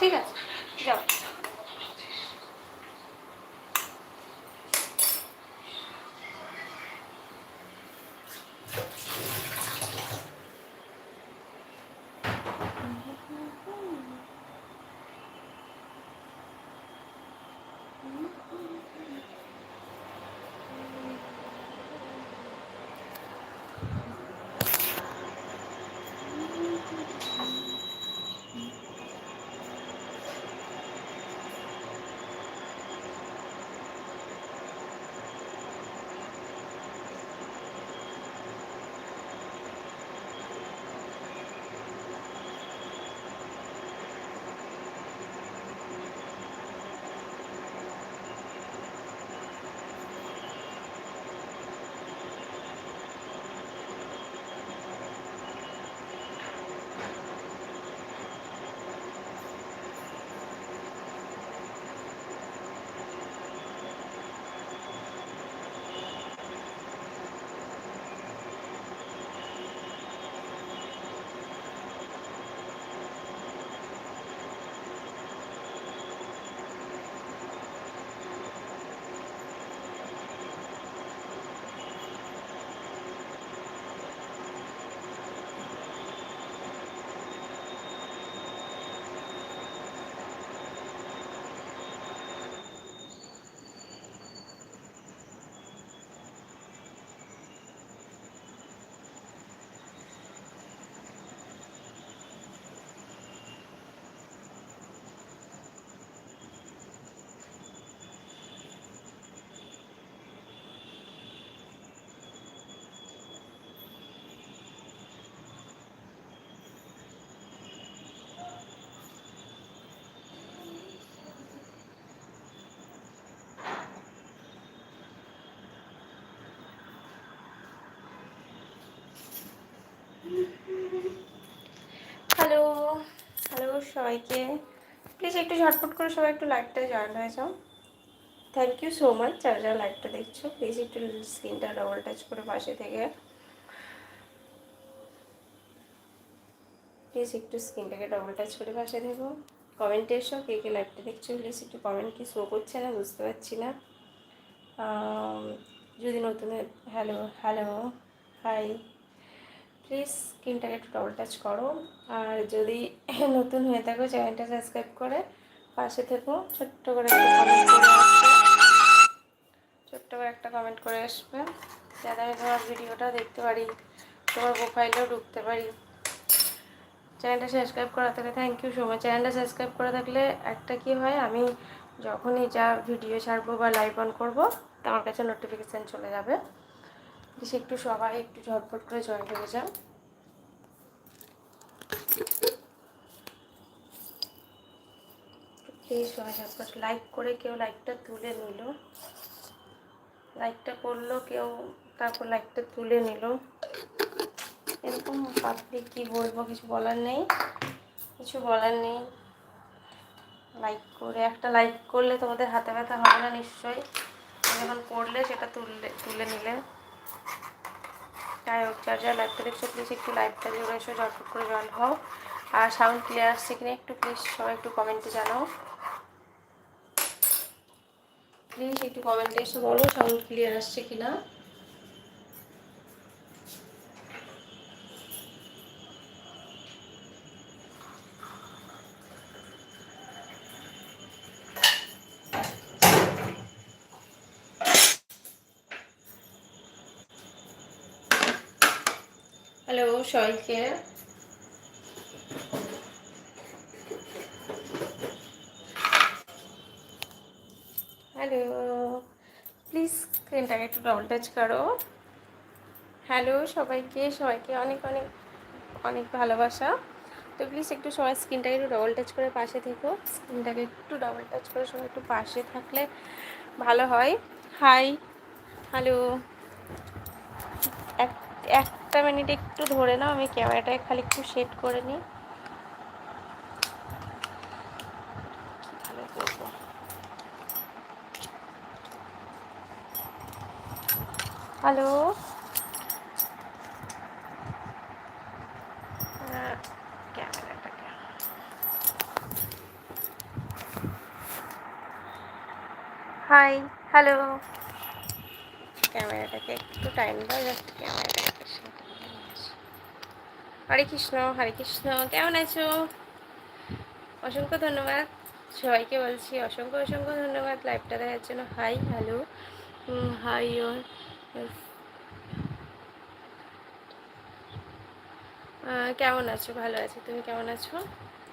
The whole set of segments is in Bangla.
ঠিক আছে। হ্যালো সবাইকে। প্লিজ একটু ঝটপট করে সবাই একটু লাইভটা জয়েন হয়ে যাও। থ্যাংক ইউ সো মাচ যারা যারা লাইভটা দেখছ প্লিজ একটু স্ক্রিনটা ডবল টাচ করে পাশে থেকে। প্লিজ একটু স্ক্রিনটাকে ডবল টাচ করে পাশে থেকো। কমেন্টে এসো, কে কে লাইভটা দেখছ প্লিজ একটু কমেন্ট কি শো করছে না, বুঝতে পারছি না। যদি নতুন হ্যালো হ্যালো হাই প্লিজ স্ক্রিনটাকে একটু ডবল টাচ করো। আর যদি নতুন হয়ে থাকো, চ্যানেলটা সাবস্ক্রাইব করে পাশে থেকো। ছোট্ট করে একটা কমেন্ট করে ছোট্ট করে একটা কমেন্ট করে আসবে। যাতে আমি তোমার ভিডিওটা দেখতে পারি, তোমার প্রোফাইলেও ঢুকতে পারি। চ্যানেলটা সাবস্ক্রাইব করা থাকলে থ্যাংক ইউ সো মাচ চ্যানেলটা সাবস্ক্রাইব করা থাকলে একটা কি হয়, আমি যখনই যা ভিডিও ছাড়বো বা লাইভ অন করব আমার কাছে নোটিফিকেশান চলে যাবে। প্লিজ একটু সবাই একটু ঝটপট করে জয়েন হয়ে যাও। সবাই ঝটপট লাইক করে কেউ লাইকটা তুলে নিল। লাইকটা করল কেউ, তারপর লাইকটা তুলে নিল। এরকম পাবলিক কি বলব কিছু বলার নেই। কিছু বলার নেই। লাইক করে, একটা লাইক করলে তোমাদের হাতে ব্যথা হবে না নিশ্চয়ই। যখন করলে সেটা তুললে, তুলে নিলে। যাই হোক যার যার লাইভটা দেখছ প্লিজ একটু লাইভটা জুড়ে এসো, ঝটপট করে জয়েন হও। আর সাউন্ড ক্লিয়ার আসছে কিনা একটু প্লিজ সবাই একটু কমেন্টে জানাও। প্লিজ একটু কমেন্টে এসে, বলো সাউন্ড ক্লিয়ার আসছে কিনা। হ্যালো সবাইকে। হ্যালো প্লিজ স্ক্রিনটাকে একটু ডবল টাচ করো। হ্যালো সবাইকে সবাইকে অনেক অনেক অনেক ভালোবাসা। তো প্লিজ একটু সবাই স্ক্রিনটাকে একটু ডবল টাচ করে পাশে থেকো। স্ক্রিনটাকে একটু ডবল টাচ করে সবাই একটু পাশে থাকলে ভালো হয়। হাই হ্যালো একটা মিনিট একটু ধরে নাও, আমি ক্যামেরাটাকে খালি একটু সেট করে নিই। হ্যালো হাই হ্যালো ক্যামেরাটাকে একটু টাইম দাও জাস্ট ক্যামেরাটাকে হরে কৃষ্ণ হরে কৃষ্ণ। কেমন আছো? অসংখ্য ধন্যবাদ। সবাইকে বলছি অসংখ্য অসংখ্য ধন্যবাদ। লাইভটা দেখার জন্য হাই হ্যালো হাই ইয়োর কেমন আছো? ভালো আছি। তুমি কেমন আছো?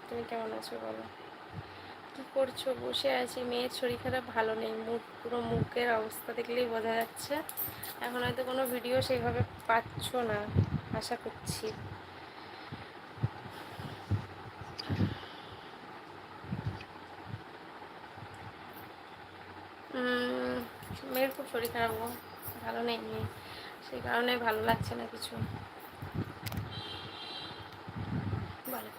তুমি কেমন আছো বলো? কি করছ? বসে আছি। মেয়ের শরীর খারাপ, ভালো নেই। মুখ, পুরো মুখের অবস্থা দেখলেই বোঝা যাচ্ছে। এখন হয়তো কোনো ভিডিও সেইভাবে পাচ্ছ না, আশা করছি মেয়ের খুব শরীর খারাপ ভালো নেই সেই কারণে ভালো লাগছে না কিছু। ভালো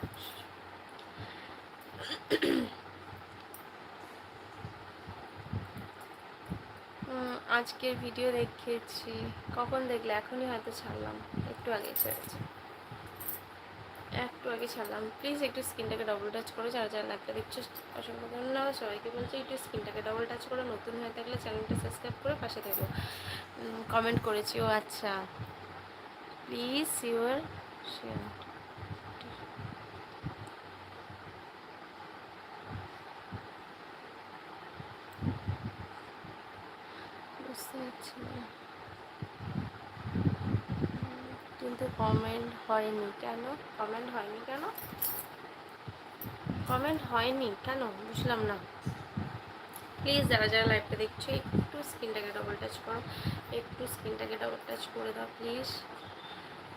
আজকের ভিডিও দেখেছি কখন দেখলে? এখনই হয়তো ছাড়লাম। একটু আগে ছেড়েছি। একটু আগে ছাড়লাম। প্লিজ একটু স্কিনটাকে ডবল টাচ করো, যারা যারা লাইভটা দেখছ, অসংখ্য ধন্যবাদ। সবাইকে বলছি একটু স্কিনটাকে ডবল টাচ করো, নতুন হয়ে থাকলে চ্যানেলটা সাবস্ক্রাইব করে পাশে থাকো। কমেন্ট করেছি ও আচ্ছা। প্লিজ ইউর শেয়ার বুঝতে পারছি না কিন্তু হয়নি কেন? কমেন্ট হয়নি কেন? কমেন্ট হয়নি কেন? বুঝলাম না। প্লিজ যারা যারা লাইভটা দেখছ, একটু স্ক্রিনটাকে ডবল টাচ করো। একটু স্ক্রিনটাকে ডবল টাচ করে দাও প্লিজ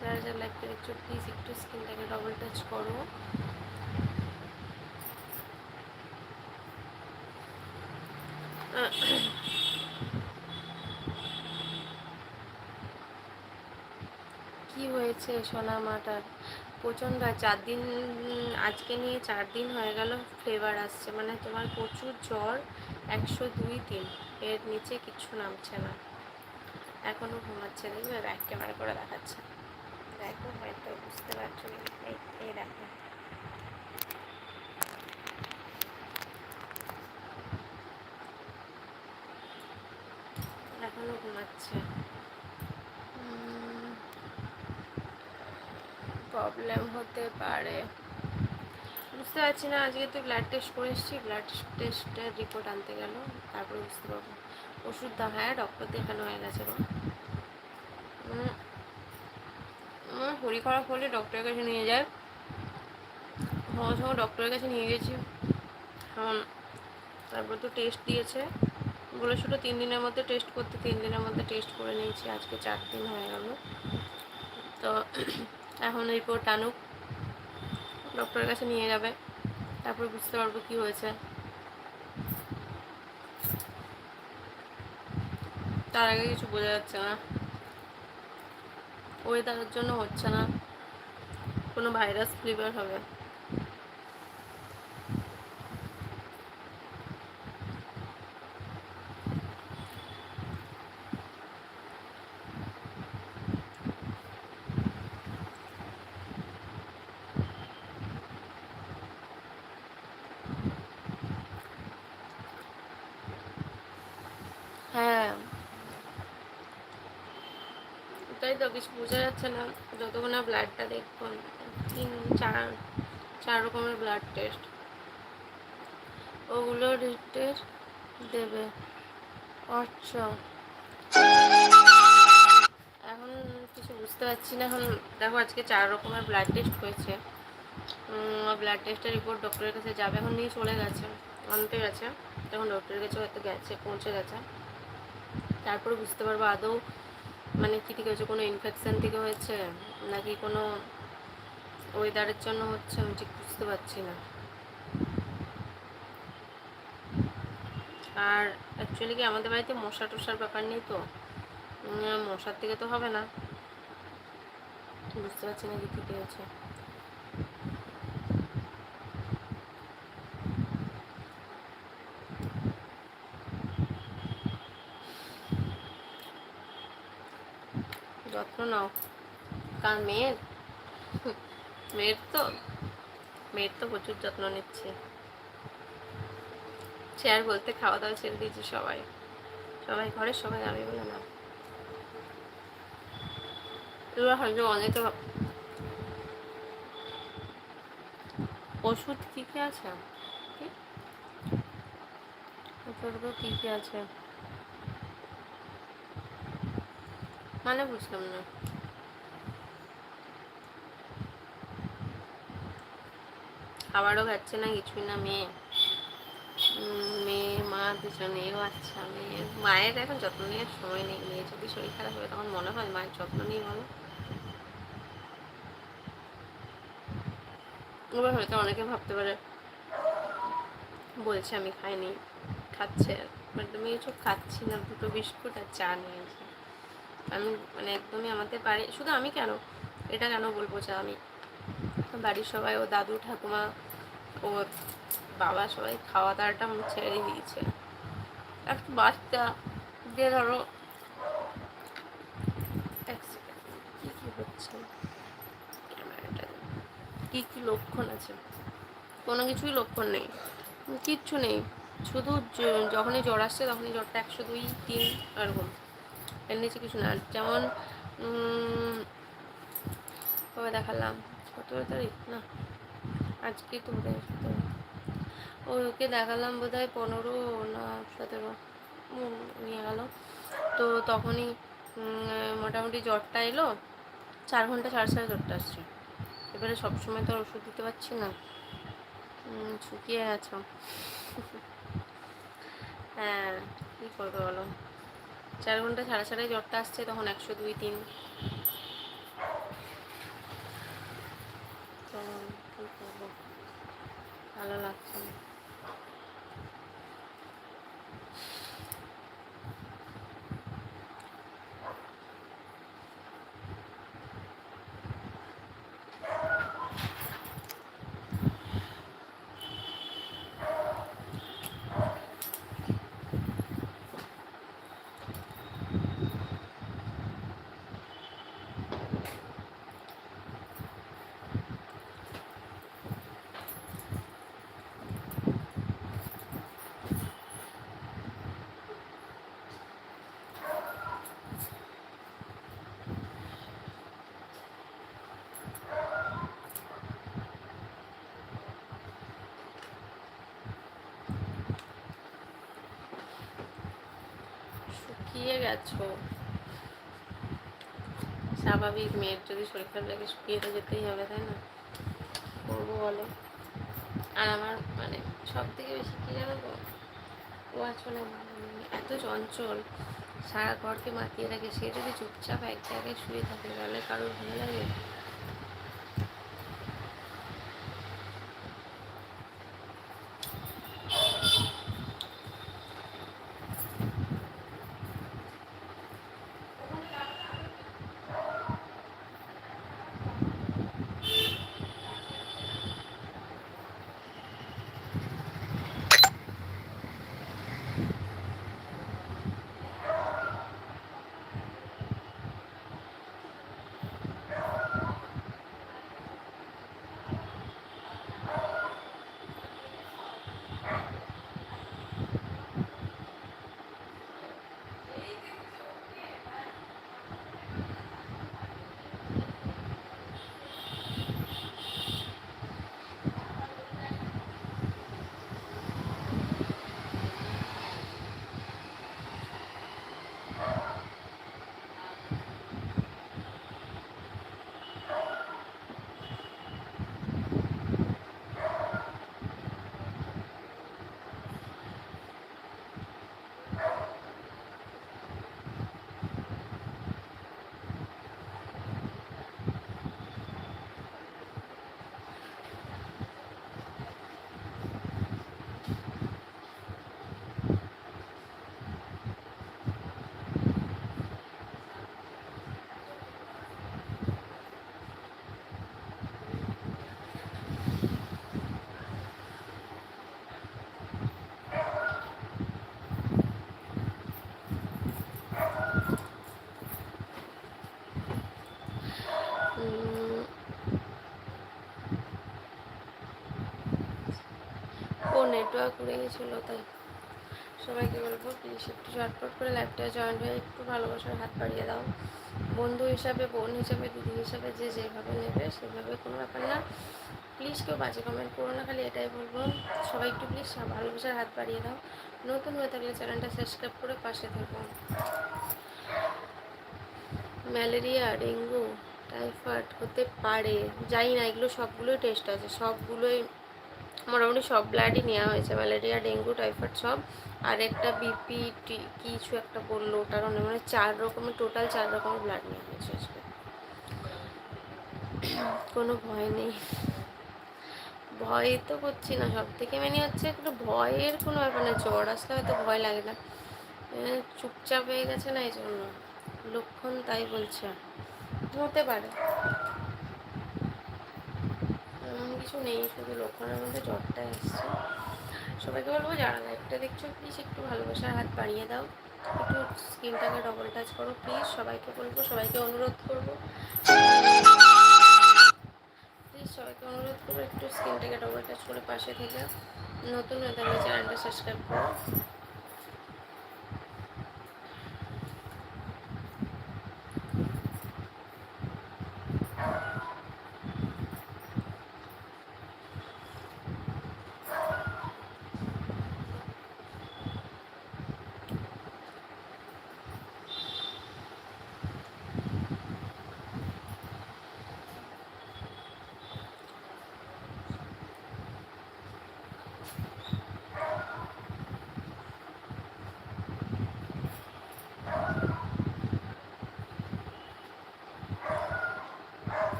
যারা যারা লাইভটা দেখছ প্লিজ একটু স্ক্রিনটাকে ডবল টাচ করো। কি হয়েছে সোনা মাটার প্রচণ্ড চার দিন, আজকে নিয়ে চার দিন হয়ে গেল ফ্লেভার আসছে। মানে তোমার প্রচুর জ্বর, একশো দুই দিন। এর নিচে কিছু নামছে না। এখনও ঘুমাচ্ছে দেখবে ব্যাক ক্যামেরা করে দেখাচ্ছে। দেখো, হয়তো বুঝতে পারছ এই এই দেখো। এখনও ঘুমাচ্ছে। প্রবলেম হতে পারে। বুঝতে পারছি না, আজকে তো ব্লাড টেস্ট করে এসেছি ব্লাড টেস্টের রিপোর্ট আনতে গেল, তারপরে বুঝতে পারব। ওষুধ দা হ্যাঁ ডক্টর দেখানো হয়ে গেছে গো। শরীর খারাপ হলে ডক্টরের কাছে নিয়ে যায় সঙ্গে সঙ্গে ডক্টরের কাছে নিয়ে গেছি। এখন তারপর তো টেস্ট দিয়েছে। বলেছিল তিন দিনের মধ্যে টেস্ট করতে, তিন দিনের মধ্যে টেস্ট করে নিয়েছি। আজকে চার দিন হয়ে গেল। তো এখন রিপোর্ট আনুক ডক্টরের কাছে নিয়ে যাবে। তারপর বুঝতে পারব কি হয়েছে। তার আগে কিছু বোঝা যাচ্ছে না। ওয়েদারের জন্য হচ্ছে না। কোনো ভাইরাস ফিভার হবে হ্যাঁ ওটাই তো কিছু বোঝা যাচ্ছে না। যতক্ষণ না ব্লাডটা দেখব তিন, চার চার রকমের ব্লাড টেস্ট ওগুলো টেস্ট দেবে। আচ্ছা এখন কিছু বুঝতে পারছি না। এখন দেখো আজকে চার রকমের ব্লাড টেস্ট হয়েছে। ব্লাড টেস্টের রিপোর্ট ডক্টরের কাছে যাবে। এখন নিয়ে চলে গেছে। আনতে গেছে। তখন ডক্টরের কাছে হয়তো গেছে, পৌঁছে গেছে। তারপরে বুঝতে পারব আদৌ মানে কী থেকে হয়েছে? কোনো ইনফেকশান থেকে হয়েছে? নাকি কোনো ওয়েদারের জন্য হচ্ছে আমি ঠিক বুঝতে পারছি না। আর অ্যাকচুয়ালি কি আমাদের বাড়িতে মশা টশার ব্যাপার নেই তো? মশার থেকে তো হবে না। বুঝতে পারছি না কি থেকে হয়েছে যত্ন নাও কার মেয়ের মেয়ের তো মেয়ের তো প্রচুর যত্ন নিচ্ছে। চেয়ার বলতে খাওয়া দাওয়া ছেড়ে দিয়েছে সবাই। সবাই ঘরে, সবাই আমি বলে না। হয়তো অনেকে ওষুধ কি কি আছে? কি কি আছে? মানে বুঝলাম না। খাবারও খাচ্ছে না, কিছুই না, মেয়ে। মেয়ে, মা দুজনেও আচ্ছা মেয়ে। মায়ের এখন যত্ন নেওয়ার সময় নেই। মেয়ে যদি শরীর খারাপ হবে তখন মনে হয় মায়ের যত্ন নেই বলো। এবার হয়তো অনেকে ভাবতে পারে, বলছে আমি খাইনি, খাচ্ছে। বাট আমি কিছু খাচ্ছি না, দুটো বিস্কুট আর চা নিয়েছি আমি মানে একদমই আমাদের বাড়ি শুধু আমি কেন? এটা কেন বলব যে আমি? বাড়ির সবাই, ও দাদু, ঠাকুমা ও বাবা সবাই খাওয়া দাওয়াটা আমি ছেড়ে দিয়েছে। একটা বাচ্চা যে ধরো কি কি হচ্ছে? কি কি লক্ষণ আছে? কোনো কিছুই লক্ষণ নেই। কিচ্ছু নেই। শুধু যখনই জ্বর আসছে তখনই জ্বরটা একশো দুই, তিন, এরকম। এর নিচে কিছু না। যেমন কবে দেখালাম? সতেরো তারিখ? না, আজকে তো ওকে দেখালাম বোধ হয় পনেরো না সতেরো। নিয়ে গেল। তো তখনই মোটামুটি জ্বরটা এলো। চার ঘণ্টা সাড়ে সাড়ে জ্বরটা আসছে। এবারে সবসময় তো ওষুধ দিতে পারছি না। শুকিয়ে গেছো। হ্যাঁ কী করবে বলো? চার ঘণ্টা ছাড়া ছাড়াই জ্বরটা আসছে তখন একশো দুই তিন। ভালো লাগছে না। শুকিয়ে গেছো। স্বাভাবিক মেয়ের যদি শরীর খারাপ লাগে শুকিয়ে তো যেতেই হবে, তাই না? করব বলো। আর আমার মানে সব থেকে বেশি কী জানো তো? ও আসলে উম এত চঞ্চল, সারা ঘরকে মাতিয়ে রাখে। সে যদি চুপচাপ এক জায়গায় শুয়ে থাকে তাহলে কারোর ভালো লাগে? নেটওয়ার্ক উড়ে গেছিল, তাই সবাইকে বলব প্লিজ একটু ঝটপট করে লাইভটা জয়েন হয়ে একটু ভালোবাসার হাত বাড়িয়ে দাও। বন্ধু হিসাবে, বোন হিসাবে, দিদি হিসাবে, যে যেভাবে নেবে সেভাবে কোনো ব্যাপার না। প্লিজ কেউ বাজে কমেন্ট করো না, খালি এটাই বলব, সবাই একটু প্লিজ ভালোবাসার হাত বাড়িয়ে দাও। নতুন হয়ে থাকলে চ্যানেলটা সাবস্ক্রাইব করে পাশে থেকো। ম্যালেরিয়া, ডেঙ্গু, টাইফয়েড হতে পারে, জানি না, এগুলো সবগুলোই টেস্ট আছে, সবগুলোই মোটামুটি সব ব্লাডই নেওয়া হয়েছে। ম্যালেরিয়া, ডেঙ্গু, টাইফয়েড সব। আর একটা বিপি কিছু একটা বলল ওটার অনেক মানে চার রকমের টোটাল চার রকমের ব্লাড নেওয়া হয়েছে আজকে। কোনো ভয় নেই। ভয় তো করছি না সব থেকে মানে হচ্ছে একটু ভয়ের কোনো ব্যাপার না, জ্বর আসলে হয়তো ভয় লাগে না। চুপচাপ হয়ে গেছে না এই জন্য লক্ষণ তাই বলছে। হতে পারে। এমন কিছু নেই, শুধু লক্ষণের মধ্যে জ্বরটা এসছে। সবাইকে বলব যারা লাইভটা দেখছ প্লিজ একটু ভালোবাসার হাত বাড়িয়ে দাও। একটু স্কিনটাকে ডবল টাচ করো প্লিজ সবাইকে বলব, সবাইকে অনুরোধ করব। প্লিজ সবাইকে অনুরোধ করব, একটু স্কিনটাকে ডবল টাচ করে পাশে থেকে। নতুন হয়ে থাকলে চ্যানেলটা সাবস্ক্রাইব করো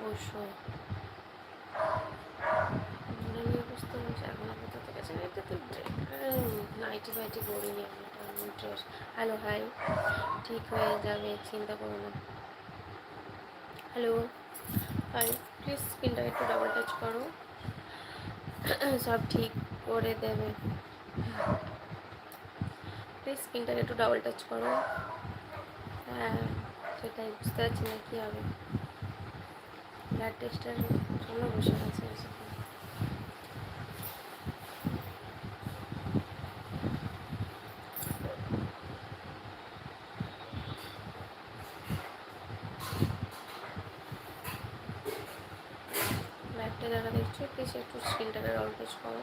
অবশ্যই নিয়ে বুঝতে পারছি এখন আপাতত গেছে এটা তো পরিনি আমি ড্রেস হ্যালো হাই ঠিক হয়ে যাবে, চিন্তা করো না। হ্যালো হাই প্লিজ স্ক্রিনটা একটু ডাবল টাচ করো। সব ঠিক করে দেবে। প্লিজ স্ক্রিনটাকে একটু ডাবল টাচ করো। হ্যাঁ সেটাই বুঝতে পারছি না কী হবে। ব্লাড টেস্টের জন্য বসে আছে লাইভটা যারা দেখছ প্লিজ একটু স্ক্রিনটাকে রল টেস্ট করো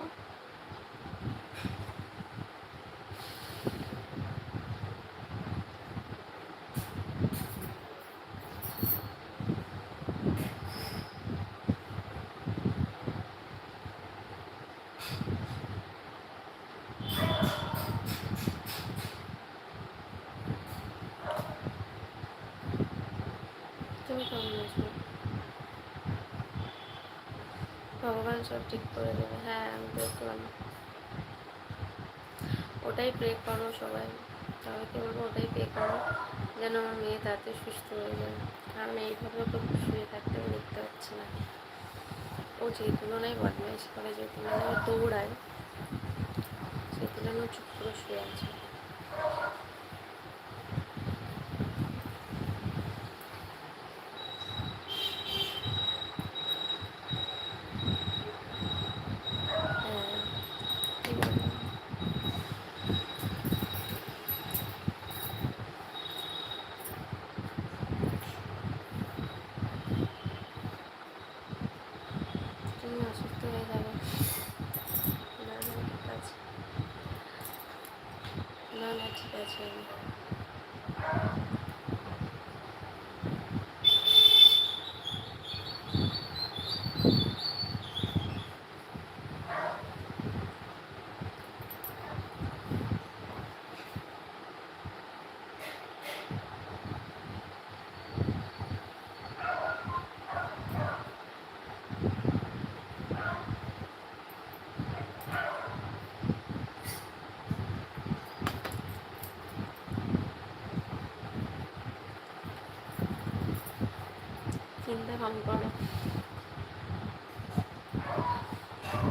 ভগবান সব ঠিক করে দেবে। হ্যাঁ আমি দেখলাম ওটাই প্রে করো সবাই। সবাইকে বলব, ওটাই প্রে করো। যেন আমার মেয়ে তাতে সুস্থ হয়ে যায়। কারণ এইভাবে ওকে শুয়ে থাকতে আমি দেখতে পাচ্ছি না। ও যে তুলনায় বদমাইশ করে, যে তুলনায় দৌড়ায়, সেই তুলনায় চুপ করে শুয়ে আছে।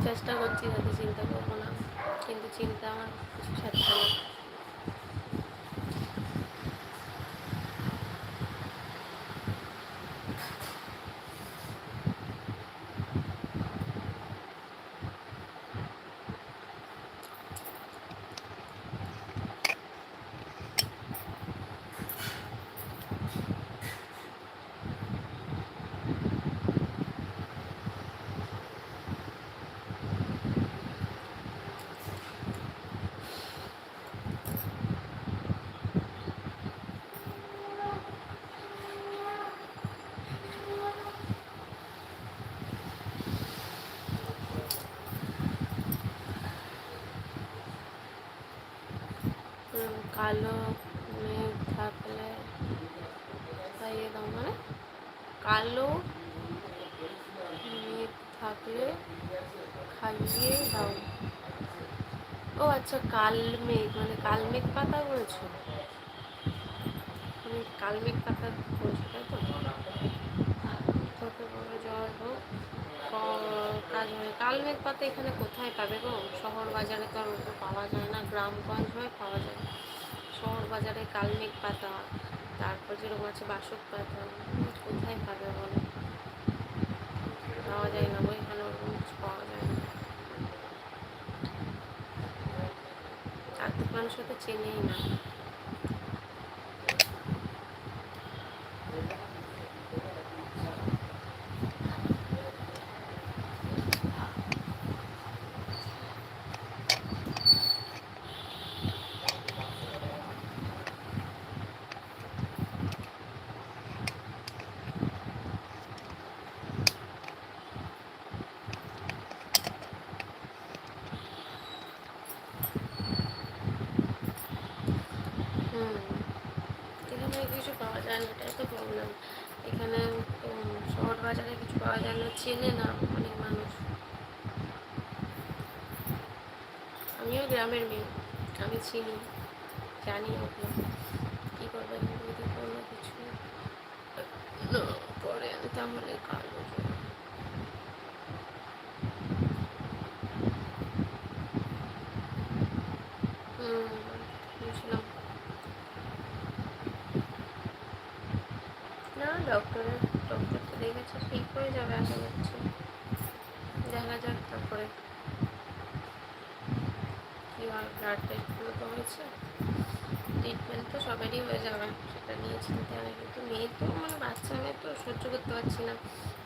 চেষ্টা করছি যাতে চিন্তা করব না কিন্তু চিন্তা আমার কিছু ছাড়ছে না কালো মেঘ থাকলে খাইয়ে দাও মানে কালো মেঘ থাকলে খাইয়ে দাও। ও আচ্ছা কাল মেঘ মানে কাল মেঘ পাতা বলছো তুমি কাল মেঘ পাতা বলছো তাই তো? জ্বর হোক কাজ হয় কাল মেঘ পাতা এখানে কোথায় পাবে গো? শহর বাজারে তো আর পাওয়া যায় না গ্রামগঞ্জ হয়ে পাওয়া যায়। বাজারে কালমেঘ পাতা, তারপর যেরকম আছে বাসক পাতা, কোথায় পাবে বলো? পাওয়া যায় না, ওইখানে ওরকম কিছু পাওয়া যায় না। আর্থিক মানুষ তো চেনেই না হুম এখানে কিছু পাওয়া যায় না এটাই তো প্রবলেম এখানে উম, শহর বাজারে কিছু পাওয়া যায় না চেনে না অনেক মানুষ আমিও গ্রামের মেয়ে। আমি চিনি, জানি ওগুলো কী করবেন যদি কোনো কিছু না। করে তাহলে কালো জ্বর। হুম বুঝলাম না ডক্টরের ডক্টর তো দেখেছে ঠিক হয়ে যাবে আশা করছি দেখা যাক তারপরে কী হয় ব্লাড টেস্টগুলো তো হয়েছে ট্রিটমেন্ট তো সবারই হয়ে যাবে সেটা নিয়ে চিন্তা নেই কিন্তু মেয়ে তো মানে বাচ্চা মেয়ে তো সহ্য করতে পারছি না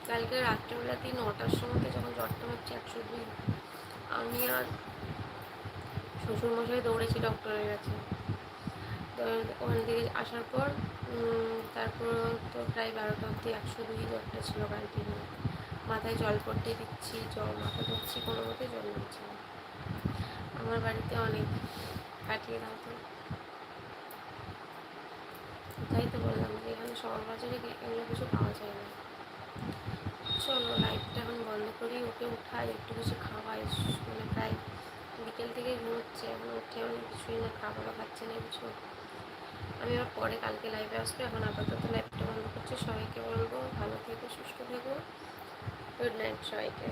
কালকে রাত্রেবেলাতেই নটার সময় যখন জ্বরটা হচ্ছে একশো দুই আমি আর শ্বশুরমশাই দৌড়েছি ডক্টরের কাছে। তো ওখান থেকে আসার পর তারপর তো প্রায় বারোটা অবধি একশো দুই জ্বরটা ছিল কন্টিনিউ মাথায় জল পড়তে দিচ্ছি, জল মাথা ধরছি, কোনো মতে জল নিচ্ছি না। আমার বাড়িতে অনেক কাটিয়ে দাও তো। তাই তো বললাম যে এখানে শহর বাজারে এগুলো কিছু পাওয়া যায় না। চলো লাইটটা এখন বন্ধ করি, ওকে উঠাই, একটু কিছু খাওয়াই মানে প্রায় বিকেল থেকে ঘুমোচ্ছে এখন উঠে আমি কিছুই না, খাবারও খাচ্ছে না কিছু। আমি আবার পরে কালকে লাইভে আসব, এখন আপাতত লাইভটা বন্ধ করছি, সবাইকে বলব, ভালো থেকো, সুস্থ থেকো। গুড নাইট সবাইকে।